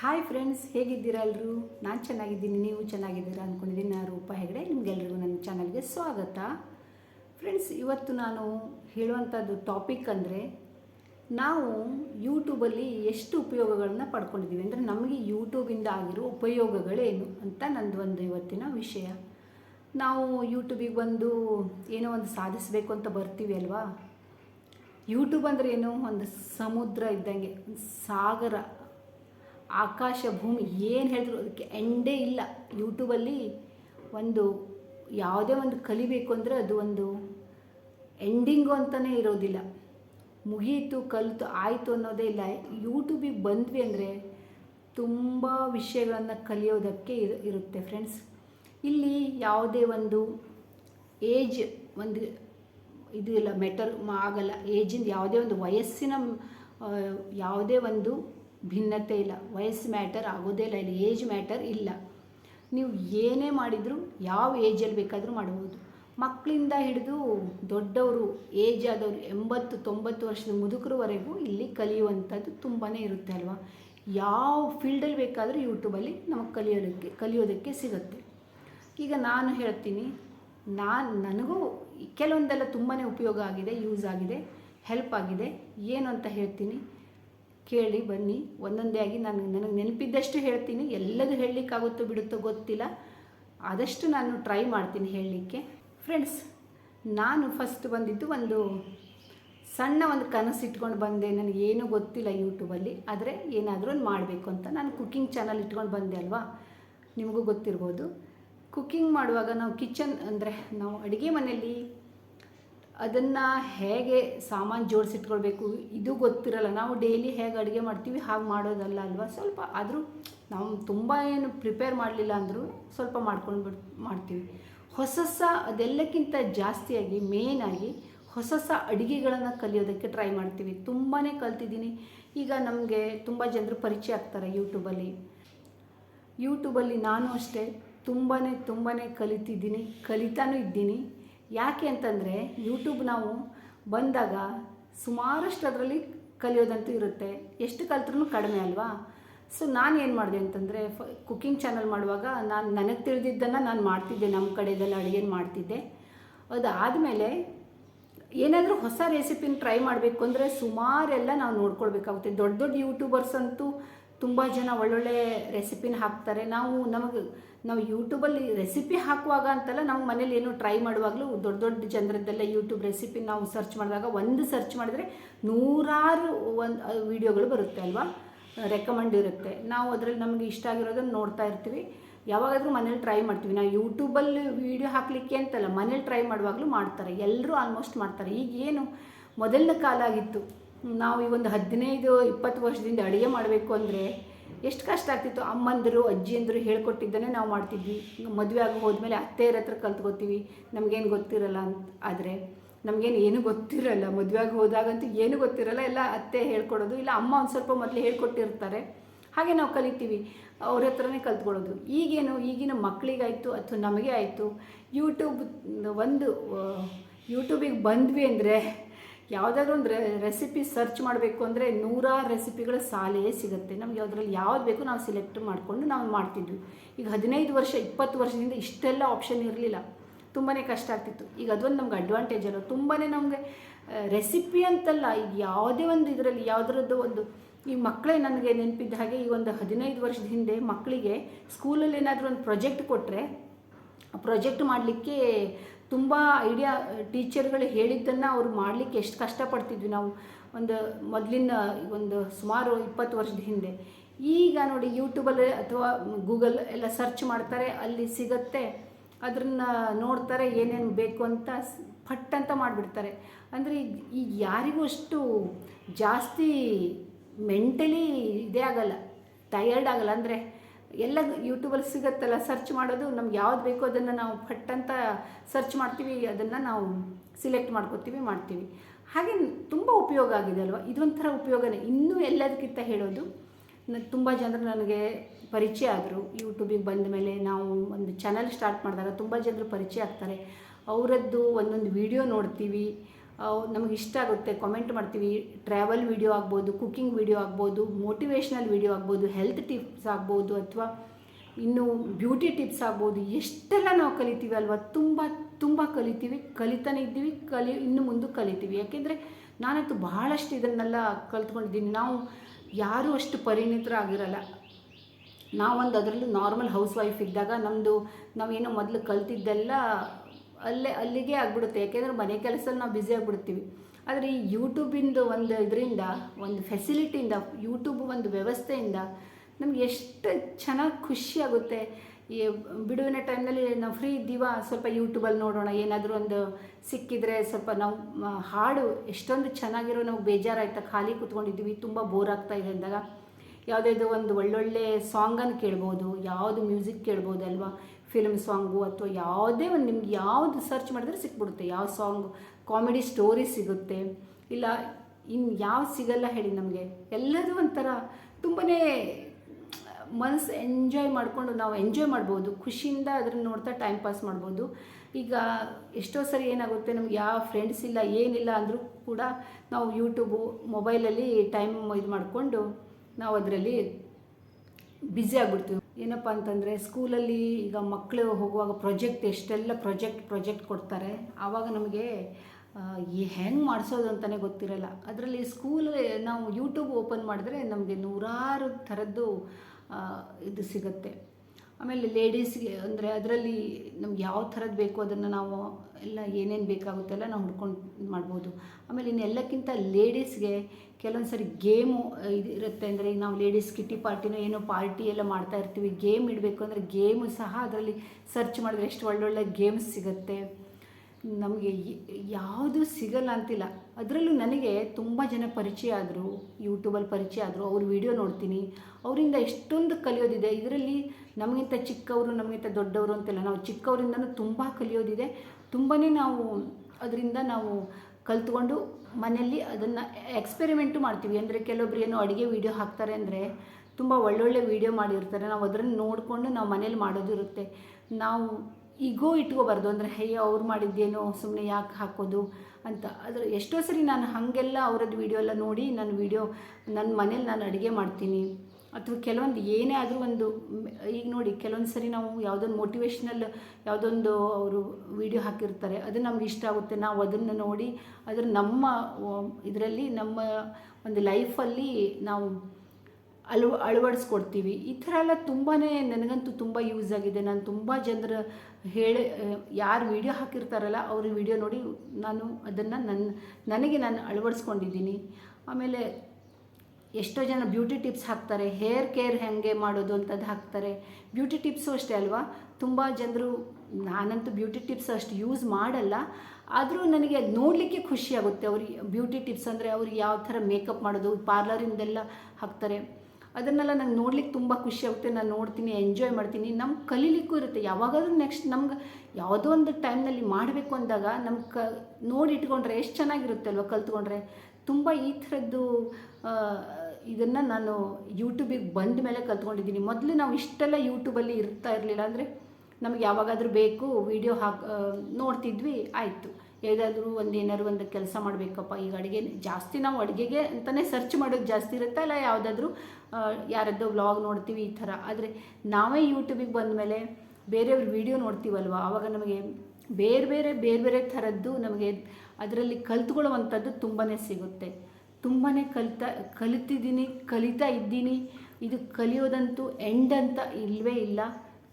Hi friends ಹೇಗಿದ್ದೀರಾ ಎಲ್ಲರೂ ನಾನು ಚೆನ್ನಾಗಿದ್ದೀನಿ, ನೀವು ಚೆನ್ನಾಗಿದ್ದೀರಾ ಅಂದ್ಕೊಂಡಿದ್ದೀನಿ ನಾನು ರೂಪ ಹೆಗಡೆ, ನಿಮಗೆಲ್ರಿಗೂ ನನ್ನ ಚಾನಲ್ಗೆ ಸ್ವಾಗತ. ಫ್ರೆಂಡ್ಸ್ ಇವತ್ತು ನಾನು ಹೇಳುವಂಥದ್ದು ಟಾಪಿಕ್ ಅಂದರೆ ನಾವು ಯೂಟ್ಯೂಬಲ್ಲಿ ಎಷ್ಟು ಉಪಯೋಗಗಳನ್ನ ಪಡ್ಕೊಂಡಿದ್ದೀವಿ. ಅಂದರೆ ನಮಗೆ ಯೂಟ್ಯೂಬಿಂದ ಆಗಿರೋ ಉಪಯೋಗಗಳೇನು ಅಂತ ನಂದು ಒಂದು ಇವತ್ತಿನ ವಿಷಯ. ನಾವು ಯೂಟ್ಯೂಬಿಗೆ ಬಂದು ಏನೋ ಒಂದು ಸಾಧಿಸಬೇಕು ಅಂತ ಬರ್ತೀವಿ ಅಲ್ವಾ? ಯೂಟ್ಯೂಬ್ ಅಂದರೆ ಏನು? ಒಂದು ಸಮುದ್ರ ಇದ್ದಂಗೆ ಸಾಗರ. ಆಕಾಶ ಭೂಮಿ ಏನು ಹೇಳಿದ್ರು ಅದಕ್ಕೆ ಎಂಡೇ ಇಲ್ಲ. ಯೂಟ್ಯೂಬಲ್ಲಿ ಒಂದು ಯಾವುದೇ ಒಂದು ಕಲಿಬೇಕು ಅಂದರೆ ಅದು ಒಂದು ಎಂಡಿಂಗು ಅಂತಲೇ ಇರೋದಿಲ್ಲ. ಮುಗೀತು, ಕಲಿತು, ಆಯಿತು ಅನ್ನೋದೇ ಇಲ್ಲ. ಯೂಟ್ಯೂಬಿಗೆ ಬಂದ್ವಿ ಅಂದರೆ ತುಂಬ ವಿಷಯಗಳನ್ನು ಕಲಿಯೋದಕ್ಕೆ ಇರು- ಇರುತ್ತೆ ಫ್ರೆಂಡ್ಸ್ ಇಲ್ಲಿ ಯಾವುದೇ ಒಂದು ಏಜ್ ಒಂದು ಇದು ಇಲ್ಲ ಮೆಟರ್ ಆಗಲ್ಲ. ಏಜಿಂದ ಯಾವುದೇ ಒಂದು ವಯಸ್ಸಿನ ಯಾವುದೇ ಒಂದು ಭಿನ್ನತೆ ಇಲ್ಲ. ವಯಸ್ಸು ಮ್ಯಾಟರ್ ಆಗೋದೇ ಇಲ್ಲ, ಇಲ್ಲಿ. ಏಜ್ ಮ್ಯಾಟರ್ ಇಲ್ಲ. ನೀವು ಏನೇ ಮಾಡಿದರೂ ಯಾವ ಏಜಲ್ಲಿ ಬೇಕಾದರೂ ಮಾಡ್ಬೋದು. ಮಕ್ಕಳಿಂದ ಹಿಡಿದು ದೊಡ್ಡವರು ಏಜ್ ಆದವರು, ಎಂಬತ್ತು, ತೊಂಬತ್ತು ವರ್ಷದ ಮುದುಕರವರೆಗೂ ಇಲ್ಲಿ ಕಲಿಯುವಂಥದ್ದು ತುಂಬಾ ಇರುತ್ತೆ ಅಲ್ವಾ? ಯಾವ ಫೀಲ್ಡಲ್ಲಿ ಬೇಕಾದರೂ ಯೂಟ್ಯೂಬಲ್ಲಿ ನಮಗೆ ಕಲಿಯೋದಕ್ಕೆ ಕಲಿಯೋದಕ್ಕೆ ಸಿಗುತ್ತೆ. ಈಗ ನಾನು ಹೇಳ್ತೀನಿ, ನಾನು, ನನಗೂ ಕೆಲವೊಂದೆಲ್ಲ ತುಂಬಾ ಉಪಯೋಗ ಆಗಿದೆ ಯೂಸ್ ಆಗಿದೆ ಹೆಲ್ಪ್ ಆಗಿದೆ. ಏನು ಅಂತ ಹೇಳ್ತೀನಿ? ಕೇಳಿ, ಬನ್ನಿ. ಒಂದೊಂದೇ ಆಗಿ ನಾನು ನನಗೆ ನೆನಪಿದ್ದಷ್ಟು ಹೇಳ್ತೀನಿ. ಎಲ್ಲದು ಹೇಳಲಿಕ್ಕಾಗುತ್ತೋ ಬಿಡುತ್ತೋ ಗೊತ್ತಿಲ್ಲ. ಆದಷ್ಟು ನಾನು ಟ್ರೈ ಮಾಡ್ತೀನಿ ಹೇಳಲಿಕ್ಕೆ. ಫ್ರೆಂಡ್ಸ್ ನಾನು ಫಸ್ಟ್ ಬಂದಿದ್ದು ಒಂದು ಸಣ್ಣ ಒಂದು ಕನಸು ಇಟ್ಕೊಂಡು ಬಂದೆ. ನನಗೆ ಏನೂ ಗೊತ್ತಿಲ್ಲ ಯೂಟ್ಯೂಬಲ್ಲಿ ಆದರೆ ಏನಾದರೂ ಒಂದು ಮಾಡಬೇಕು ಅಂತ ನಾನು ಕುಕ್ಕಿಂಗ್ ಚಾನಲ್ ಇಟ್ಕೊಂಡು ಬಂದೆ ಅಲ್ವಾ? ನಿಮಗೂ ಗೊತ್ತಿರ್ಬೋದು. ಕುಕ್ಕಿಂಗ್ ಮಾಡುವಾಗ ನಾವು ಕಿಚನ್ ಅಂದರೆ ನಾವು ಅಡುಗೆ ಮನೆಯಲ್ಲಿ ಅದನ್ನು ಹೇಗೆ ಸಾಮಾನು ಜೋಡಿಸಿಟ್ಕೊಳ್ಬೇಕು? ಇದು ಗೊತ್ತಿರಲ್ಲ. ನಾವು ಡೈಲಿ ಹೇಗೆ ಅಡುಗೆ ಮಾಡ್ತೀವಿ, ಹಾಗೆ ಮಾಡೋದಲ್ಲ ಅಲ್ವಾ? ಸ್ವಲ್ಪ ಆದರೂ ನಾವು ತುಂಬ ಏನು ಪ್ರಿಪೇರ್ ಮಾಡಲಿಲ್ಲ ಅಂದರೂ ಸ್ವಲ್ಪ ಮಾಡ್ಕೊಂಡು ಬಿಡ್, ಮಾಡ್ತೀವಿ. ಹೊಸ ಹೊಸ ಅದೆಲ್ಲಕ್ಕಿಂತ ಜಾಸ್ತಿಯಾಗಿ ಮೇಯ್ನಾಗಿ ಹೊಸ ಹೊಸ ಅಡುಗೆಗಳನ್ನು ಕಲಿಯೋದಕ್ಕೆ ಟ್ರೈ ಮಾಡ್ತೀವಿ. ತುಂಬಾ ಕಲ್ತಿದ್ದೀನಿ. ಈಗ ನಮಗೆ ತುಂಬ ಜನರು ಪರಿಚಯ ಆಗ್ತಾರೆ ಯೂಟ್ಯೂಬಲ್ಲಿ ಯೂಟ್ಯೂಬಲ್ಲಿ ನಾನು ಅಷ್ಟೇ ತುಂಬಾ ತುಂಬಾ ಕಲಿತಿದ್ದೀನಿ, ಕಲಿತಾನೂ ಇದ್ದೀನಿ. ಯಾಕೆ ಅಂತಂದರೆ ಯೂಟ್ಯೂಬ್ ನಾವು ಬಂದಾಗ ಸುಮಾರಷ್ಟು ಅದರಲ್ಲಿ ಕಲಿಯೋದಂತೂ ಇರುತ್ತೆ. ಎಷ್ಟು ಕಲ್ತ್ರೂ ಕಡಿಮೆ ಅಲ್ವಾ? ಸೊ ನಾನು ಏನು ಮಾಡಿದೆ ಅಂತಂದರೆ, ಫ ಕುಕ್ಕಿಂಗ್ ಚಾನಲ್ ಮಾಡುವಾಗ ನಾನು ನನಗೆ ತಿಳಿದಿದ್ದನ್ನು ನಾನು ಮಾಡ್ತಿದ್ದೆ ನಮ್ಮ ಕಡೆದೆಲ್ಲ ಅಡುಗೆ ಮಾಡ್ತಿದ್ದೆ. ಅದಾದಮೇಲೆ ಏನಾದರೂ ಹೊಸ ರೆಸಿಪಿನ ಟ್ರೈ ಮಾಡಬೇಕು ಅಂದರೆ ಸುಮಾರೆಲ್ಲ ನಾವು ನೋಡ್ಕೊಳ್ಬೇಕಾಗುತ್ತೆ. ದೊಡ್ಡ ದೊಡ್ಡ ಯೂಟ್ಯೂಬರ್ಸ್ ಅಂತೂ ತುಂಬ ಜನ ಒಳ್ಳೊಳ್ಳೆ ರೆಸಿಪಿನ ಹಾಕ್ತಾರೆ. ನಾವು ನಮಗೆ ನಾವು ಯೂಟ್ಯೂಬಲ್ಲಿ ರೆಸಿಪಿ ಹಾಕುವಾಗ ಅಂತಲ್ಲ ನಾವು ಮನೇಲಿ ಏನು ಟ್ರೈ ಮಾಡುವಾಗಲೂ ದೊಡ್ಡ ದೊಡ್ಡ ಜನರದ್ದೆಲ್ಲ ಯೂಟ್ಯೂಬ್ ರೆಸಿಪಿ ನಾವು ಸರ್ಚ್ ಮಾಡಿದಾಗ ಒಂದು ಸರ್ಚ್ ಮಾಡಿದ್ರೆ ನೂರಾರು ಒಂದು ವೀಡಿಯೋಗಳು ಬರುತ್ತೆ ಅಲ್ವಾ? ರೆಕಮೆಂಡ್ ಇರುತ್ತೆ. ನಾವು ಅದರಲ್ಲಿ ನಮಗೆ ಇಷ್ಟ ಆಗಿರೋದನ್ನು ನೋಡ್ತಾ ಇರ್ತೀವಿ. ಯಾವಾಗಾದರೂ ಮನೇಲಿ ಟ್ರೈ ಮಾಡ್ತೀವಿ. ನಾವು ಯೂಟ್ಯೂಬಲ್ಲಿ ವೀಡಿಯೋ ಹಾಕಲಿಕ್ಕೆ ಅಂತಲ್ಲ ಮನೇಲಿ ಟ್ರೈ ಮಾಡುವಾಗಲೂ ಮಾಡ್ತಾರೆ. ಎಲ್ಲರೂ ಆಲ್ಮೋಸ್ಟ್ ಮಾಡ್ತಾರೆ. ಈಗ ಏನು? ಮೊದಲನೇ ಕಾಲ ಆಗಿತ್ತು. ನಾವು ಈ ಒಂದು ಹದಿನೈದು, ಇಪ್ಪತ್ತು ವರ್ಷದಿಂದ ಅಡುಗೆ ಮಾಡಬೇಕು ಅಂದರೆ ಎಷ್ಟು ಕಷ್ಟ ಆಗ್ತಿತ್ತು. ಅಮ್ಮಂದರು, ಅಜ್ಜಿಯಂದರು ಹೇಳ್ಕೊಟ್ಟಿದ್ದನ್ನೇ ನಾವು ಮಾಡ್ತಿದ್ವಿ. ಮದುವೆ ಆಗಿ ಹೋದ್ಮೇಲೆ ಅತ್ತೆಯರ ಹತ್ರ ಕಲ್ತ್ಕೋತೀವಿ. ನಮಗೇನು ಗೊತ್ತಿರಲ್ಲ ಅಂತ. ಆದರೆ ನಮಗೇನು ಏನು ಗೊತ್ತಿರಲ್ಲ. ಮದುವೆಯಾಗಿ ಹೋದಾಗಂತೂ ಏನು ಗೊತ್ತಿರಲ್ಲ. ಎಲ್ಲ ಅತ್ತೆ ಹೇಳ್ಕೊಡೋದು. ಇಲ್ಲ ಅಮ್ಮ ಒಂದು ಸ್ವಲ್ಪ ಮೊದಲು ಹೇಳ್ಕೊಟ್ಟಿರ್ತಾರೆ. ಹಾಗೆ ನಾವು ಕಲಿತೀವಿ. ಅವ್ರ ಹತ್ರನೇ ಕಲ್ತ್ಕೊಳ್ಳೋದು. ಈಗೇನು? ಈಗಿನ ಮಕ್ಕಳಿಗಾಯಿತು ಅಥವಾ ನಮಗೆ ಆಯಿತು. ಯೂಟ್ಯೂಬ್ ಒಂದು ಯೂಟ್ಯೂಬಿಗೆ ಬಂದ್ವಿ ಅಂದರೆ ಯಾವುದಾದ್ರೂ ಒಂದು ರೆಸಿಪಿ ಸರ್ಚ್ ಮಾಡಬೇಕು ಅಂದರೆ ನೂರಾರು ರೆಸಿಪಿಗಳ ಸಾಲೆಯೇ ಸಿಗುತ್ತೆ. ನಮ್ಗೆ ಅದರಲ್ಲಿ ಯಾವ್ದು ಬೇಕು ನಾವು ಸಿಲೆಕ್ಟ್ ಮಾಡಿಕೊಂಡು ನಾವು ಮಾಡ್ತಿದ್ವಿ. ಈಗ ಹದಿನೈದು ವರ್ಷ, ಇಪ್ಪತ್ತು ವರ್ಷದಿಂದ ಇಷ್ಟೆಲ್ಲ ಆಪ್ಷನ್ ಇರಲಿಲ್ಲ. ತುಂಬಾ ಕಷ್ಟ ಆಗ್ತಿತ್ತು. ಈಗ ಅದೊಂದು ನಮ್ಗೆ ಅಡ್ವಾಂಟೇಜ್ ಅಲ್ಲ. ತುಂಬಾ ನಮಗೆ ರೆಸಿಪಿ ಅಂತಲ್ಲ, ಈಗ ಯಾವುದೇ ಒಂದು ಇದರಲ್ಲಿ ಯಾವುದ್ರದ್ದು ಒಂದು, ಈ ಮಕ್ಕಳೇ ನನಗೆ ನೆನಪಿದ್ದ ಹಾಗೆ ಈ ಒಂದು ಹದಿನೈದು ವರ್ಷದ ಹಿಂದೆ ಮಕ್ಕಳಿಗೆ ಸ್ಕೂಲಲ್ಲಿ ಏನಾದರೂ ಒಂದು ಪ್ರಾಜೆಕ್ಟ್ ಕೊಟ್ಟರೆ ಪ್ರಾಜೆಕ್ಟ್ ಮಾಡಲಿಕ್ಕೆ ತುಂಬ ಐಡಿಯಾ ಟೀಚರ್ಗಳು ಹೇಳಿದ್ದನ್ನು ಅವ್ರು ಮಾಡಲಿಕ್ಕೆ ಎಷ್ಟು ಕಷ್ಟಪಡ್ತಿದ್ವಿ ನಾವು. ಒಂದು ಮೊದಲಿನ ಒಂದು ಸುಮಾರು ಇಪ್ಪತ್ತು ವರ್ಷದ ಹಿಂದೆ. ಈಗ ನೋಡಿ ಯೂಟ್ಯೂಬಲ್ಲಿ ಅಥವಾ ಗೂಗಲ್ ಎಲ್ಲ ಸರ್ಚ್ ಮಾಡ್ತಾರೆ, ಅಲ್ಲಿ ಸಿಗತ್ತೆ. ಅದನ್ನು ನೋಡ್ತಾರೆ ಏನೇನು ಬೇಕು ಅಂತ ಫಟ್ ಅಂತ ಮಾಡಿಬಿಡ್ತಾರೆ. ಅಂದರೆ ಈಗ ಈಗ ಯಾರಿಗೂ ಅಷ್ಟು ಜಾಸ್ತಿ ಮೆಂಟಲಿ ಇದೇ ಆಗಲ್ಲ ಟಯರ್ಡ್ ಆಗಲ್ಲ. ಅಂದರೆ ಎಲ್ಲ ಯೂಟ್ಯೂಬಲ್ಲಿ ಸಿಗುತ್ತಲ್ಲ ಸರ್ಚ್ ಮಾಡೋದು, ನಮ್ಗೆ ಯಾವ್ದು ಬೇಕೋ ಅದನ್ನು ನಾವು ಫಟ್ ಅಂತ ಸರ್ಚ್ ಮಾಡ್ತೀವಿ, ಅದನ್ನು ನಾವು ಸಿಲೆಕ್ಟ್ ಮಾಡ್ಕೋತೀವಿ, ಮಾಡ್ತೀವಿ. ಹಾಗೆ ತುಂಬ ಉಪಯೋಗ ಆಗಿದೆ ಅಲ್ವಾ? ಇದೊಂಥರ ಉಪಯೋಗನೇ. ಇನ್ನೂ ಎಲ್ಲದಕ್ಕಿಂತ ಹೇಳೋದು ತುಂಬಾ ಜನರು ನನಗೆ ಪರಿಚಯ ಆದರು. ಯೂಟ್ಯೂಬಿಗೆ ಬಂದ ಮೇಲೆ ನಾವು ಒಂದು ಚಾನಲ್ ಸ್ಟಾರ್ಟ್ ಮಾಡಿದಾಗ ತುಂಬ ಜನರು ಪರಿಚಯ ಆಗ್ತಾರೆ. ಅವರದ್ದು ಒಂದೊಂದು ವಿಡಿಯೋ ನೋಡ್ತೀವಿ. ನಮಗೆ ಇಷ್ಟ ಆಗುತ್ತೆ. ಕಾಮೆಂಟ್ ಮಾಡ್ತೀವಿ. ಟ್ರಾವೆಲ್ ವಿಡಿಯೋ ಆಗ್ಬೋದು ಕುಕ್ಕಿಂಗ್ ವಿಡಿಯೋ ಆಗ್ಬೋದು ಮೋಟಿವೇಶ್ನಲ್ ವಿಡಿಯೋ ಆಗ್ಬೋದು ಹೆಲ್ತ್ ಟಿಪ್ಸ್ ಆಗ್ಬೋದು ಅಥವಾ ಇನ್ನು ಬ್ಯೂಟಿ ಟಿಪ್ಸ್ ಆಗ್ಬೋದು. ಎಷ್ಟೆಲ್ಲ ನಾವು ಕಲಿತೀವಿ ಅಲ್ವಾ? ತುಂಬ ತುಂಬ ಕಲಿತೀವಿ. ಕಲಿತಾನೆ ಇದ್ದೀವಿ. ಕಲಿ, ಇನ್ನು ಮುಂದೆ ಕಲಿತೀವಿ. ಯಾಕೆಂದರೆ ನಾನಂತೂ ಬಹಳಷ್ಟು ಇದನ್ನೆಲ್ಲ ಕಲ್ತ್ಕೊಂಡಿದ್ದೀನಿ. ನಾವು ಯಾರೂ ಅಷ್ಟು ಪರಿಣಿತರಾಗಿರಲ್ಲ. ನಾವೊಂದು ಅದರಲ್ಲೂ ನಾರ್ಮಲ್ ಹೌಸ್ ವೈಫ್ ಇದ್ದಾಗ ನಮ್ಮದು ನಾವೇನೋ ಮೊದಲು ಕಲ್ತಿದ್ದೆಲ್ಲ ಅಲ್ಲೇ ಅಲ್ಲಿಗೆ ಆಗ್ಬಿಡುತ್ತೆ. ಯಾಕೆಂದರೆ ಮನೆ ಕೆಲಸದಲ್ಲಿ ನಾವು ಬ್ಯುಸಿ ಆಗಿಬಿಡ್ತೀವಿ. ಆದರೆ ಈ ಯೂಟ್ಯೂಬಿಂದು ಒಂದು ಇದರಿಂದ, ಒಂದು ಫೆಸಿಲಿಟಿಯಿಂದ ಯೂಟ್ಯೂಬ್ ಒಂದು ವ್ಯವಸ್ಥೆಯಿಂದ ನಮ್ಗೆ ಎಷ್ಟು ಚೆನ್ನಾಗಿ ಖುಷಿಯಾಗುತ್ತೆ ಈ ಬಿಡುವಿನ ಟೈಮ್ನಲ್ಲಿ ನಾವು ಫ್ರೀ ಇದ್ದೀವ? ಸ್ವಲ್ಪ ಯೂಟ್ಯೂಬಲ್ಲಿ ನೋಡೋಣ. ಏನಾದರೂ ಒಂದು ಸಿಕ್ಕಿದರೆ ಸ್ವಲ್ಪ ನಾವು ಹಾಡು ಎಷ್ಟೊಂದು ಚೆನ್ನಾಗಿರೋ ನಾವು ಬೇಜಾರಾಯ್ತಾ? ಖಾಲಿ ಕೂತ್ಕೊಂಡಿದ್ದೀವಿ. ತುಂಬ ಬೋರ್ ಆಗ್ತಾ ಇದೆ ಅಂದಾಗ. ಯಾವುದಾದ್ರು ಒಂದು ಒಳ್ಳೊಳ್ಳೆ ಸಾಂಗನ್ನು ಕೇಳ್ಬೋದು, ಯಾವುದು ಮ್ಯೂಸಿಕ್ ಕೇಳ್ಬೋದು ಅಲ್ವಾ ಫಿಲ್ಮ್ ಸಾಂಗು ಅಥವಾ ಯಾವುದೇ ಒಂದು ನಿಮ್ಗೆ ಯಾವುದು ಸರ್ಚ್ ಮಾಡಿದ್ರೆ ಸಿಕ್ಬಿಡುತ್ತೆ. ಯಾವ ಸಾಂಗ್ ಕಾಮಿಡಿ ಸ್ಟೋರಿ ಸಿಗುತ್ತೆ, ಇಲ್ಲ ಇನ್ನು ಯಾವ ಸಿಗಲ್ಲ ಹೇಳಿ ನಮಗೆ. ಎಲ್ಲದೂ ಒಂಥರ ತುಂಬಾ ಮನಸ್ಸು ಎಂಜಾಯ್ ಮಾಡಿಕೊಂಡು ನಾವು ಎಂಜಾಯ್ ಮಾಡ್ಬೋದು. ಖುಷಿಯಿಂದ ಅದನ್ನು ನೋಡ್ತಾ ಟೈಮ್ ಪಾಸ್ ಮಾಡ್ಬೋದು. ಈಗ ಎಷ್ಟೋ ಸರಿ ಏನಾಗುತ್ತೆ, ನಮ್ಗೆ ಯಾವ ಫ್ರೆಂಡ್ಸ್ ಇಲ್ಲ, ಏನಿಲ್ಲ ಅಂದರೂ ಕೂಡ ನಾವು ಯೂಟ್ಯೂಬು ಮೊಬೈಲಲ್ಲಿ ಟೈಮ್ ಇದು ಮಾಡಿಕೊಂಡು ನಾವು ಅದರಲ್ಲಿ ಬ್ಯುಸಿ ಆಗ್ಬಿಡ್ತೀವಿ. ಏನಪ್ಪ ಅಂತಂದರೆ ಸ್ಕೂಲಲ್ಲಿ ಈಗ ಮಕ್ಕಳು ಹೋಗುವಾಗ ಪ್ರೊಜೆಕ್ಟ್ ಎಷ್ಟೆಲ್ಲ ಪ್ರೊಜೆಕ್ಟ್ ಪ್ರಾಜೆಕ್ಟ್ ಕೊಡ್ತಾರೆ, ಆವಾಗ ನಮಗೆ ಹೆಂಗೆ ಮಾಡಿಸೋದು ಅಂತಲೇ ಗೊತ್ತಿರಲ್ಲ. ಅದರಲ್ಲಿ ಸ್ಕೂಲ್ ನಾವು ಯೂಟ್ಯೂಬ್ ಓಪನ್ ಮಾಡಿದ್ರೆ ನಮಗೆ ನೂರಾರು ಥರದ್ದು ಇದು ಸಿಗುತ್ತೆ. ಆಮೇಲೆ ಲೇಡೀಸ್ಗೆ ಅಂದರೆ ಅದರಲ್ಲಿ ನಮ್ಗೆ ಯಾವ ಥರದ್ದು ಬೇಕು ಅದನ್ನು ನಾವು ಎಲ್ಲ ಏನೇನು ಬೇಕಾಗುತ್ತೆ ಎಲ್ಲ ನಾವು ಹುಡ್ಕೊಂಡು ಮಾಡ್ಬೋದು. ಆಮೇಲೆ ಇನ್ನೆಲ್ಲಕ್ಕಿಂತ ಲೇಡೀಸ್ಗೆ ಕೆಲವೊಂದು ಸರಿ ಗೇಮು ಇದು ಇರುತ್ತೆ ಅಂದರೆ ಈಗ ನಾವು ಲೇಡೀಸ್ ಕಿಟ್ಟಿ ಪಾರ್ಟಿನೋ ಏನೋ ಪಾರ್ಟಿ ಎಲ್ಲ ಮಾಡ್ತಾ ಇರ್ತೀವಿ ಗೇಮ್ ಇಡಬೇಕು ಅಂದರೆ ಗೇಮು ಸಹ ಅದರಲ್ಲಿ ಸರ್ಚ್ ಮಾಡಿದ್ರೆ ಎಷ್ಟು ಒಳ್ಳೊಳ್ಳೆ ಗೇಮ್ಸ್ ಸಿಗುತ್ತೆ. ನಮಗೆ ಯಾವುದು ಸಿಗಲ್ಲ ಅಂತಿಲ್ಲ. ಅದರಲ್ಲೂ ನನಗೆ ತುಂಬ ಜನ ಪರಿಚಯ ಆದರು ಯೂಟ್ಯೂಬಲ್ಲಿ ಪರಿಚಯ ಆದರು, ಅವ್ರ ವಿಡಿಯೋ ನೋಡ್ತೀನಿ. ಅವರಿಂದ ಎಷ್ಟೊಂದು ಕಲಿಯೋದಿದೆ. ಇದರಲ್ಲಿ ನಮಗಿಂತ ಚಿಕ್ಕವರು, ನಮಗಿಂತ ದೊಡ್ಡವರು ಅಂತೆಲ್ಲ ನಾವು ಚಿಕ್ಕವರಿಂದನೂ ತುಂಬ ಕಲಿಯೋದಿದೆ. ತುಂಬಾ ನಾವು ಅದರಿಂದ ನಾವು ಕಲ್ತ್ಕೊಂಡು ಮನೆಯಲ್ಲಿ ಅದನ್ನು ಎಕ್ಸ್ಪೆರಿಮೆಂಟು ಮಾಡ್ತೀವಿ. ಅಂದರೆ ಕೆಲವೊಬ್ರು ಏನು ಅಡುಗೆ ವೀಡಿಯೋ ಹಾಕ್ತಾರೆ ಅಂದರೆ ತುಂಬ ಒಳ್ಳೊಳ್ಳೆ ವೀಡಿಯೋ ಮಾಡಿರ್ತಾರೆ. ನಾವು ಅದರನ್ನು ನೋಡಿಕೊಂಡು ನಾವು ಮನೇಲಿ ಮಾಡೋದಿರುತ್ತೆ ನಾವು ಈಗೋ ಇಟ್ಕೋಬಾರ್ದು. ಅಂದರೆ ಅಯ್ಯೋ ಅವ್ರು ಮಾಡಿದ್ದೇನೋ ಸುಮ್ಮನೆ ಯಾಕೆ ಹಾಕೋದು? ಅಂತ. ಅದ್ರ ಎಷ್ಟೋ ಸರಿ ನಾನು ಹಾಗೆಲ್ಲ ಅವರದ್ದು ವೀಡಿಯೋ ಎಲ್ಲ ನೋಡಿ, ನನ್ನ ವೀಡಿಯೋ ನನ್ನ ಮನೇಲಿ ನಾನು ಅಡುಗೆ ಮಾಡ್ತೀನಿ. ಅಥವಾ ಕೆಲವೊಂದು ಏನೇ ಆದರೂ ಒಂದು, ಈಗ ನೋಡಿ ಕೆಲವೊಂದು ಸರಿ ನಾವು ಯಾವುದೊಂದು ಮೋಟಿವೇಶ್ನಲ್ ಯಾವುದೊಂದು ಅವರು ವಿಡಿಯೋ ಹಾಕಿರ್ತಾರೆ, ಅದು ನಮ್ಗೆ ಇಷ್ಟ ಆಗುತ್ತೆ. ನಾವು ಅದನ್ನು ನೋಡಿ, ಅದರ ನಮ್ಮ ಇದರಲ್ಲಿ ನಮ್ಮ ಒಂದು ಲೈಫಲ್ಲಿ ನಾವು ಅಳವ ಅಳವಡಿಸ್ಕೊಡ್ತೀವಿ. ಈ ಥರ ಎಲ್ಲ ತುಂಬಾ ನನಗಂತೂ ತುಂಬ ಯೂಸ್ ಆಗಿದೆ. ನಾನು ತುಂಬ ಜನರ ಹೇಳಿ, ಯಾರು ವಿಡಿಯೋ ಹಾಕಿರ್ತಾರಲ್ಲ ಅವ್ರ ವಿಡಿಯೋ ನೋಡಿ ನಾನು ಅದನ್ನು ನನ್ನ ನನಗೆ ನಾನು ಅಳವಡಿಸ್ಕೊಂಡಿದ್ದೀನಿ. ಆಮೇಲೆ ಎಷ್ಟೋ ಜನ ಬ್ಯೂಟಿ ಟಿಪ್ಸ್ ಹಾಕ್ತಾರೆ, ಹೇರ್ ಕೇರ್ ಹೇಗೆ ಮಾಡೋದು ಅಂತದ್ದು ಹಾಕ್ತಾರೆ. ಬ್ಯೂಟಿ ಟಿಪ್ಸು ಅಷ್ಟೇ ಅಲ್ವಾ? ತುಂಬ ಜನರು ನಾನಂತೂ ಬ್ಯೂಟಿ ಟಿಪ್ಸ್ ಅಷ್ಟು ಯೂಸ್ ಮಾಡಲ್ಲ. ಆದರೂ ನನಗೆ ಅದು ನೋಡಲಿಕ್ಕೆ ಖುಷಿಯಾಗುತ್ತೆ ಅವ್ರಿಗೆ ಬ್ಯೂಟಿ ಟಿಪ್ಸ್ ಅಂದರೆ ಅವ್ರಿಗೆ ಯಾವ ಥರ ಮೇಕಪ್ ಮಾಡೋದು ಪಾರ್ಲರಿಂದೆಲ್ಲ ಹಾಕ್ತಾರೆ. ಅದನ್ನೆಲ್ಲ ನಂಗೆ ನೋಡ್ಲಿಕ್ಕೆ ತುಂಬ ಖುಷಿ ಆಗುತ್ತೆ. ನಾನು ನೋಡ್ತೀನಿ ಎಂಜಾಯ್ ಮಾಡ್ತೀನಿ. ನಮ್ಮ ಕಲೀಲಿಕ್ಕೂ ಇರುತ್ತೆ. ಯಾವಾಗಾದ್ರೂ ನೆಕ್ಸ್ಟ್ ನಮ್ಗೆ ಯಾವುದೋ ಒಂದು ಟೈಮ್ನಲ್ಲಿ ಮಾಡಬೇಕು ಅಂದಾಗ ನಮ್ಮ ಕ, ನೋಡಿ ಇಟ್ಕೊಂಡ್ರೆ ಎಷ್ಟು ಚೆನ್ನಾಗಿರುತ್ತೆ ಅಲ್ವ ಕಲ್ತ್ಕೊಂಡ್ರೆ? ತುಂಬ ಈ ಥರದ್ದು ಇದನ್ನು ನಾನು ಯೂಟ್ಯೂಬಿಗೆ ಬಂದ ಮೇಲೆ ಕಲ್ತ್ಕೊಂಡಿದ್ದೀನಿ. ಮೊದಲು ನಾವು ಇಷ್ಟೆಲ್ಲ ಯೂಟ್ಯೂಬಲ್ಲಿ ಇರ್ತಾ ಇರಲಿಲ್ಲ ಅಂದರೆ ನಮಗೆ ಯಾವಾಗಾದರೂ ಬೇಕು ವಿಡಿಯೋ ಹಾಕಿ ನೋಡ್ತಿದ್ವಿ, ಆಯಿತು. ಯಾವುದಾದ್ರೂ ಒಂದು ಏನಾದ್ರು ಒಂದು ಕೆಲಸ ಮಾಡಬೇಕಪ್ಪ, ಈಗ ಅಡುಗೆ ಜಾಸ್ತಿ ನಾವು ಅಡುಗೆಗೆ ಅಂತಲೇ ಸರ್ಚ್ ಮಾಡೋದು ಜಾಸ್ತಿ ಇರುತ್ತೆ, ಅಲ್ಲ ಯಾವುದಾದ್ರೂ ಯಾರದ್ದೋ ವ್ಲಾಗ್ ನೋಡ್ತೀವಿ ಈ ಥರ. ಆದರೆ ನಾವೇ ಯೂಟ್ಯೂಬಿಗೆ ಬಂದಮೇಲೆ ಬೇರೆಯವ್ರ ವಿಡಿಯೋ ನೋಡ್ತೀವಲ್ವ? ಆವಾಗ ನಮಗೆ ಬೇರೆ ಬೇರೆ ಬೇರೆ ಬೇರೆ ಥರದ್ದು ನಮಗೆ ಅದರಲ್ಲಿ ಕಲ್ತ್ಕೊಳ್ಳುವಂಥದ್ದು ತುಂಬಾ ಸಿಗುತ್ತೆ. ತುಂಬಾ ಕಲಿತಾ, ಕಲಿತಿದ್ದೀನಿ, ಕಲಿತಾ ಇದ್ದೀನಿ. ಇದು ಕಲಿಯೋದಂತೂ ಎಂಡ್ ಅಂತ ಇಲ್ಲವೇ ಇಲ್ಲ.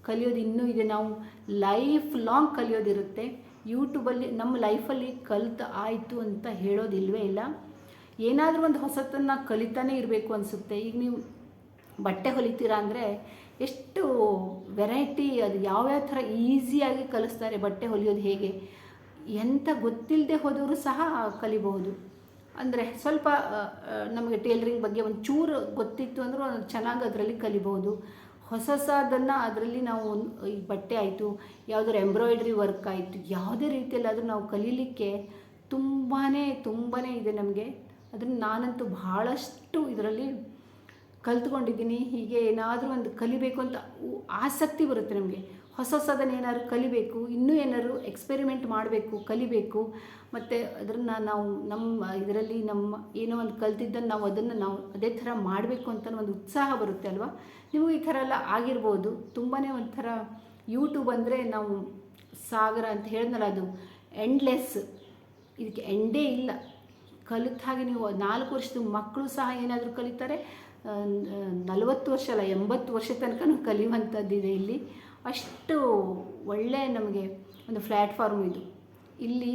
ಕಲಿಯೋದು ಇನ್ನೂ ಇದೆ. ನಾವು ಲೈಫ್ ಲಾಂಗ್ ಕಲಿಯೋದಿರುತ್ತೆ. ಯೂಟ್ಯೂಬಲ್ಲಿ ನಮ್ಮ ಲೈಫಲ್ಲಿ ಕಲಿತ ಆಯಿತು ಅಂತ ಹೇಳೋದಿಲ್ವೇ ಇಲ್ಲ. ಏನಾದರೂ ಒಂದು ಹೊಸತನ್ನು ಕಲಿತಾನೆ ಇರಬೇಕು ಅನಿಸುತ್ತೆ. ಈಗ ನೀವು ಬಟ್ಟೆ ಹೊಲಿತೀರಾ ಅಂದರೆ ಎಷ್ಟು ವೆರೈಟಿ ಅದು ಯಾವ್ಯಾವ ಥರ ಈಸಿಯಾಗಿ ಕಲಿಸ್ತಾರೆ ಬಟ್ಟೆ ಹೊಲಿಯೋದು ಹೇಗೆ? ಎಂಥ ಗೊತ್ತಿಲ್ಲದೆ ಹೋದವರು ಸಹ ಕಲಿಬಹುದು. ಅಂದರೆ ಸ್ವಲ್ಪ ನಮಗೆ ಟೇಲರಿಂಗ್ ಬಗ್ಗೆ ಒಂದು ಚೂರು ಗೊತ್ತಿತ್ತು ಅಂದರೂ ಚೆನ್ನಾಗಿ ಅದರಲ್ಲಿ ಕಲಿಬಹುದು. ಹೊಸ ಹೊಸದನ್ನು ಅದರಲ್ಲಿ ನಾವು ಈ ಬಟ್ಟೆ ಆಯಿತು, ಯಾವುದಾದ್ರು ಎಂಬ್ರಾಯ್ಡ್ರಿ ವರ್ಕ್ ಆಯಿತು, ಯಾವುದೇ ರೀತಿಯಲ್ಲಾದರೂ ನಾವು ಕಲೀಲಿಕ್ಕೆ ತುಂಬಾ ತುಂಬಾ ಇದೆ ನಮಗೆ. ಅದನ್ನು ನಾನಂತೂ ಬಹಳಷ್ಟು ಇದರಲ್ಲಿ ಕಲ್ತ್ಕೊಂಡಿದ್ದೀನಿ. ಹೀಗೆ ಏನಾದರೂ ಒಂದು ಕಲಿಬೇಕು ಅಂತ ಆಸಕ್ತಿ ಬರುತ್ತೆ ನಮಗೆ. ಹೊಸ ಹೊಸದನ್ನು ಏನಾದ್ರು ಕಲಿಬೇಕು, ಇನ್ನೂ ಏನಾದ್ರು ಎಕ್ಸ್ಪೆರಿಮೆಂಟ್ ಮಾಡಬೇಕು, ಕಲಿಬೇಕು, ಮತ್ತು ಅದನ್ನು ನಾವು ನಮ್ಮ ಇದರಲ್ಲಿ ನಮ್ಮ ಏನೋ ಒಂದು ಕಲ್ತಿದ್ದನ್ನು ನಾವು ಅದನ್ನು ನಾವು ಅದೇ ಥರ ಮಾಡಬೇಕು ಅಂತ ಒಂದು ಉತ್ಸಾಹ ಬರುತ್ತೆ ಅಲ್ವಾ? ನಿಮಗೂ ಈ ಥರ ಎಲ್ಲ ಆಗಿರ್ಬೋದು. ತುಂಬಾ ಒಂಥರ ಯೂಟ್ಯೂಬ್ ಅಂದರೆ ನಾವು ಸಾಗರ ಅಂತ ಹೇಳಿದ್ನಲ್ಲ ಅದು ಎಂಡ್ಲೆಸ್ ಇದಕ್ಕೆ ಎಂಡೇ ಇಲ್ಲ. ಕಲಿತ ಹಾಗೆ ನೀವು ನಾಲ್ಕು ವರ್ಷದ ಮಕ್ಕಳು ಸಹ ಏನಾದರೂ ಕಲಿತಾರೆ? ನಲವತ್ತು ವರ್ಷ ಅಲ್ಲ, ಎಂಬತ್ತು ವರ್ಷ ತನಕ ಕಲಿಯುವಂಥದ್ದಿದೆ ಇಲ್ಲಿ. ಅಷ್ಟು ಒಳ್ಳೆ ನಮಗೆ ಒಂದು ಪ್ಲ್ಯಾಟ್ಫಾರ್ಮ್ ಇದು. ಇಲ್ಲಿ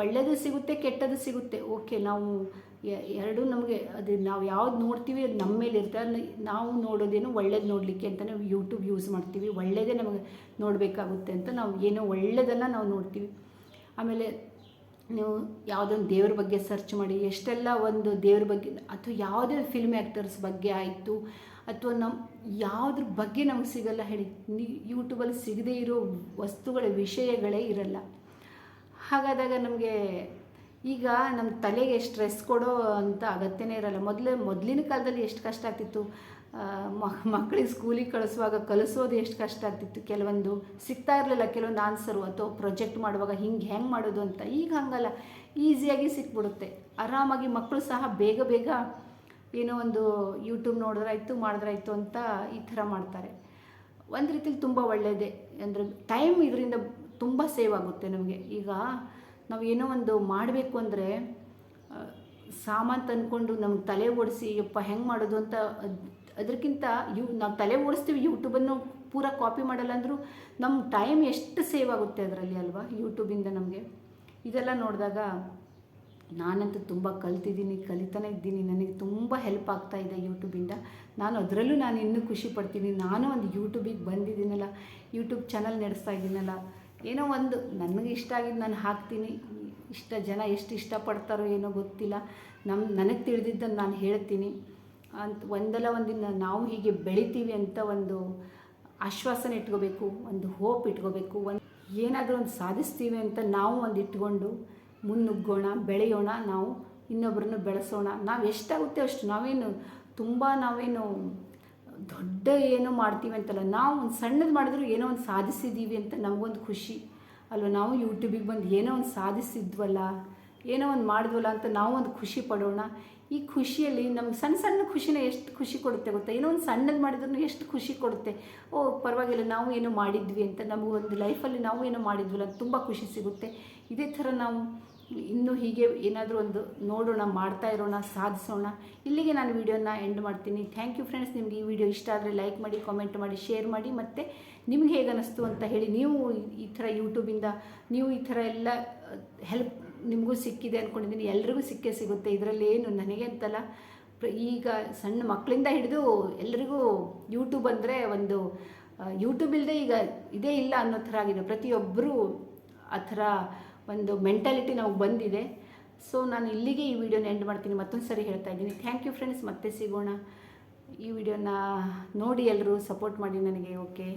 ಒಳ್ಳೆಯದು ಸಿಗುತ್ತೆ ಕೆಟ್ಟದ್ದು ಸಿಗುತ್ತೆ. ಓಕೆ, ನಾವು ಎರಡೂ ನಮಗೆ ಅದು ನಾವು ಯಾವ್ದು ನೋಡ್ತೀವಿ, ಅದು ನಮ್ಮ ಮೇಲೆ ಇರುತ್ತೆ. ಅದನ್ನ ನಾವು ನೋಡೋದೇನು ಒಳ್ಳೇದು ನೋಡಲಿಕ್ಕೆ ಅಂತ ನಾವು ಯೂಟ್ಯೂಬ್ ಯೂಸ್ ಮಾಡ್ತೀವಿ. ಒಳ್ಳೆಯದೇ ನಮಗೆ ನೋಡಬೇಕಾಗುತ್ತೆ ಅಂತ ನಾವು ಏನೋ ಒಳ್ಳೆಯದನ್ನು ನಾವು ನೋಡ್ತೀವಿ. ಆಮೇಲೆ ನೀವು ಯಾವುದೊಂದು ದೇವ್ರ ಬಗ್ಗೆ ಸರ್ಚ್ ಮಾಡಿ, ಎಷ್ಟೆಲ್ಲ ಒಂದು ದೇವ್ರ ಬಗ್ಗೆ, ಅಥವಾ ಯಾವುದೇ ಫಿಲ್ಮ್ ಆ್ಯಕ್ಟರ್ಸ್ ಬಗ್ಗೆ ಆಯಿತು ಅಥವಾ ನಮ್ಮ ಯಾವುದ್ರ ಬಗ್ಗೆ ನಮಗೆ ಸಿಗಲ್ಲ ಹೇಳಿ. ಯೂಟ್ಯೂಬಲ್ಲಿ ಸಿಗದೇ ಇರೋ ವಸ್ತುಗಳ ವಿಷಯಗಳೇ ಇರಲ್ಲ. ಹಾಗಾದಾಗ ನಮಗೆ ಈಗ ನಮ್ಮ ತಲೆಗೆ ಸ್ಟ್ರೆಸ್ ಕೊಡೋ ಅಂತ ಅಗತ್ಯನೇ ಇರಲ್ಲ. ಮೊದಲೇ, ಮೊದಲಿನ ಕಾಲದಲ್ಲಿ ಎಷ್ಟು ಕಷ್ಟ ಆಗ್ತಿತ್ತು? ಮಕ್ಕಳಿಗೆ ಸ್ಕೂಲಿಗೆ ಕಳಿಸುವಾಗ ಕಲಿಸೋದು ಎಷ್ಟು ಕಷ್ಟ ಆಗ್ತಿತ್ತು? ಕೆಲವೊಂದು ಸಿಗ್ತಾ ಇರಲಿಲ್ಲ. ಕೆಲವೊಂದು ಆನ್ಸರು ಅಥವಾ ಪ್ರೊಜೆಕ್ಟ್ ಮಾಡುವಾಗ ಹಿಂಗೆ ಹೆಂಗೆ ಮಾಡೋದು ಅಂತ. ಈಗ ಹಂಗಲ್ಲ. ಈಸಿಯಾಗಿ ಸಿಕ್ಬಿಡುತ್ತೆ. ಆರಾಮಾಗಿ ಮಕ್ಕಳು ಸಹ ಬೇಗ ಬೇಗ ಏನೋ ಒಂದು ಯೂಟ್ಯೂಬ್ ನೋಡಿದ್ರಾಯ್ತು ಮಾಡಿದ್ರಾಯ್ತು ಅಂತ ಈ ಥರ ಮಾಡ್ತಾರೆ. ಒಂದು ರೀತಿಲಿ ತುಂಬ ಒಳ್ಳೆಯದೇ ಅಂದರೆ ಟೈಮ್ ಇದರಿಂದ ತುಂಬ ಸೇವ್ ಆಗುತ್ತೆ ನಮಗೆ. ಈಗ ನಾವು ಏನೋ ಒಂದು ಮಾಡಬೇಕು ಅಂದರೆ ಸಾಮಾನು ತಂದ್ಕೊಂಡು ನಮ್ಗೆ ತಲೆ ಓಡಿಸಿ, ಯಪ್ಪ, ಹೆಂಗೆ ಮಾಡೋದು? ಅಂತ ಅದಕ್ಕಿಂತ ಯು, ನಾವು ತಲೆ ಓಡಿಸ್ತೀವಿ ಯೂಟ್ಯೂಬನ್ನು ಪೂರ ಕಾಪಿ ಮಾಡಲ್ಲ ಅಂದರೂ ನಮ್ಮ ಟೈಮ್ ಎಷ್ಟು ಸೇವ್ ಆಗುತ್ತೆ ಅದರಲ್ಲಿ ಅಲ್ವಾ ಯೂಟ್ಯೂಬಿಂದ ನಮಗೆ? ಇದೆಲ್ಲ ನೋಡಿದಾಗ ನಾನಂತೂ ತುಂಬ ಕಲ್ತಿದ್ದೀನಿ, ಕಲಿತಾನೆ ಇದ್ದೀನಿ. ನನಗೆ ತುಂಬ ಹೆಲ್ಪ್ ಆಗ್ತಾ ಇದೆ ಯೂಟ್ಯೂಬಿಂದ ನಾನು ಅದರಲ್ಲೂ ನಾನು ಇನ್ನೂ ಖುಷಿ ಪಡ್ತೀನಿ. ನಾನು ಒಂದು ಯೂಟ್ಯೂಬಿಗೆ ಬಂದಿದ್ದೀನಲ್ಲ ಯೂಟ್ಯೂಬ್ ಚಾನಲ್ ನಡೆಸ್ತಾ ಇದ್ದೀನಲ್ಲ, ಏನೋ ಒಂದು ನನಗೆ ಇಷ್ಟ ಆಗಿದ್ದು ನಾನು ಹಾಕ್ತೀನಿ. ಇಷ್ಟ ಜನ ಎಷ್ಟು ಇಷ್ಟಪಡ್ತಾರೋ ಏನೋ ಗೊತ್ತಿಲ್ಲ. ನಮ್ಮ ನನಗೆ ತಿಳಿದಿದ್ದನ್ನು ನಾನು ಹೇಳ್ತೀನಿ. ಅಂತ ಒಂದಲ್ಲ ಒಂದಿನ ನಾವು ಹೀಗೆ ಬೆಳಿತೀವಿ ಅಂತ ಒಂದು ಆಶ್ವಾಸನೆ ಇಟ್ಕೋಬೇಕು, ಒಂದು ಹೋಪ್ ಇಟ್ಕೋಬೇಕು. ಒಂದು ಏನಾದರೂ ಒಂದು ಸಾಧಿಸ್ತೀವಿ ಅಂತ ನಾವು ಒಂದು ಇಟ್ಕೊಂಡು ಮುನ್ನುಗ್ಗೋಣ, ಬೆಳೆಯೋಣ, ನಾವು ಇನ್ನೊಬ್ಬರನ್ನು ಬೆಳೆಸೋಣ. ನಾವು ಎಷ್ಟಾಗುತ್ತೆ ಅಷ್ಟು ನಾವೇನು ತುಂಬ ನಾವೇನು ದೊಡ್ಡ ಏನೋ ಮಾಡ್ತೀವಿ ಅಂತಲ್ಲ, ನಾವು ಒಂದು ಸಣ್ಣದು ಮಾಡಿದ್ರು ಏನೋ ಒಂದು ಸಾಧಿಸಿದ್ದೀವಿ ಅಂತ ನಮಗೊಂದು ಖುಷಿ. ಅಲ್ವ? ನಾವು ಯೂಟ್ಯೂಬಿಗೆ ಬಂದು ಏನೋ ಒಂದು ಸಾಧಿಸಿದ್ವಲ್ಲ, ಏನೋ ಒಂದು ಮಾಡಿದ್ವಲ್ಲ ಅಂತ ನಾವು ಒಂದು ಖುಷಿ ಪಡೋಣ. ಈ ಖುಷಿಯಲ್ಲಿ ನಮ್ಗೆ ಸಣ್ಣ ಸಣ್ಣ ಖುಷಿನ ಎಷ್ಟು ಖುಷಿ ಕೊಡುತ್ತೆ ಗೊತ್ತಾ? ಏನೋ ಒಂದು ಸಣ್ಣದು ಮಾಡಿದ್ರು ಎಷ್ಟು ಖುಷಿ ಕೊಡುತ್ತೆ? ಓ, ಪರವಾಗಿಲ್ಲ, ನಾವು ಏನೋ ಮಾಡಿದ್ವಿ ಅಂತ ನಮಗೊಂದು ಲೈಫಲ್ಲಿ ನಾವು ಏನೋ ಮಾಡಿದ್ವಲ್ಲ, ತುಂಬ ಖುಷಿ ಸಿಗುತ್ತೆ. ಇದೇ ಥರ ನಾವು ಇನ್ನೂ ಹೀಗೆ ಏನಾದರೂ ಒಂದು ನೋಡೋಣ, ಮಾಡ್ತಾ ಇರೋಣ, ಸಾಧಿಸೋಣ, ಇಲ್ಲಿಗೆ ನಾನು ವೀಡಿಯೋನ ಎಂಡ್ ಮಾಡ್ತೀನಿ. ಥ್ಯಾಂಕ್ ಯು ಫ್ರೆಂಡ್ಸ್ ನಿಮಗೆ ಈ ವಿಡಿಯೋ ಇಷ್ಟ ಆದರೆ ಲೈಕ್ ಮಾಡಿ ಕಾಮೆಂಟ್ ಮಾಡಿ ಶೇರ್ ಮಾಡಿ ಮತ್ತು ನಿಮ್ಗೆ ಹೇಗೆ ಅನ್ನಿಸ್ತು ಅಂತ ಹೇಳಿ ನೀವು ಈ ಥರ ಯೂಟ್ಯೂಬಿಂದ ನೀವು ಈ ಥರ ಎಲ್ಲ ಹೆಲ್ಪ್ ನಿಮಗೂ ಸಿಕ್ಕಿದೆ ಅಂದ್ಕೊಂಡಿದ್ದೀನಿ ಎಲ್ರಿಗೂ ಸಿಕ್ಕೇ ಸಿಗುತ್ತೆ. ಇದರಲ್ಲಿ ಏನು ನನಗೆ ಅಂತಲ್ಲ ಈಗ ಸಣ್ಣ ಮಕ್ಕಳಿಂದ ಹಿಡಿದು ಎಲ್ರಿಗೂ ಯೂಟ್ಯೂಬ್ ಅಂದರೆ ಒಂದು ಯೂಟ್ಯೂಬ್ ಇಲ್ಲದೆ ಈಗ ಇದೇ ಇಲ್ಲ ಅನ್ನೋ ಥರ ಆಗಿದೆ. ಪ್ರತಿಯೊಬ್ಬರೂ ಆ ಥರ ಒಂದು ಮೆಂಟಾಲಿಟಿ ನಾವು ಬಂದಿದೆ. ಸೊ ನಾನು ಇಲ್ಲಿಗೆ ಈ ವಿಡಿಯೋನ ಎಂಡ್ ಮಾಡ್ತೀನಿ, ಮತ್ತೊಂದು ಸರಿ ಹೇಳ್ತಾ ಇದ್ದೀನಿ. ಥ್ಯಾಂಕ್ ಯು ಫ್ರೆಂಡ್ಸ್ ಮತ್ತೆ ಸಿಗೋಣ. ಈ ವಿಡಿಯೋನ ನೋಡಿ ಎಲ್ಲರೂ ಸಪೋರ್ಟ್ ಮಾಡಿ ನನಗೆ ಓಕೆ